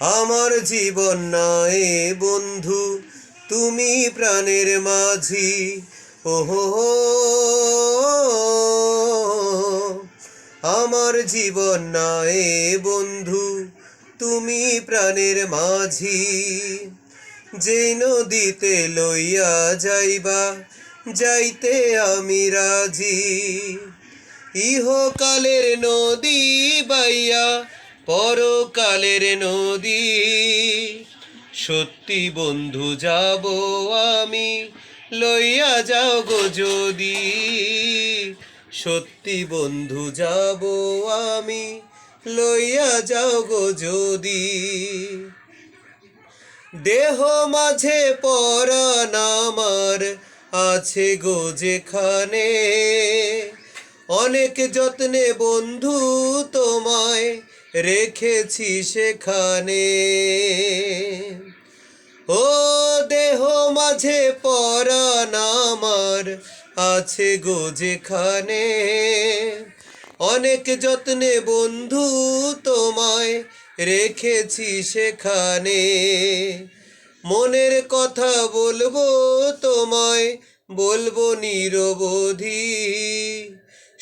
আমার জীবন নয় বন্ধু, তুমি প্রাণের মাঝি। ওহো, আমার জীবন নয় বন্ধু, তুমি প্রাণের মাঝি। যে নদীতে লইয়া যাইবা, যাইতে আমি রাজি। ইহকালের নদী বাইয়া পরকালের নদী, সত্যি বন্ধু যাব আমি, লইয়া যাও গো যদি। সত্যি বন্ধু যাব আমি, লইয়া যাও গো যদি। দেহ মাঝে পরাণ আমার আছে গো যেখানে, অনেক যত্নে বন্ধু তোমায় রেখেছি সেখানে। ও দেহ মাঝে পরাণ আমার আছে গো যেখানে। অনেক যত্নে বন্ধু তোমায় রেখেছি সেখানে। মনের কথা বলব তোমায়, বলব নিরবধি।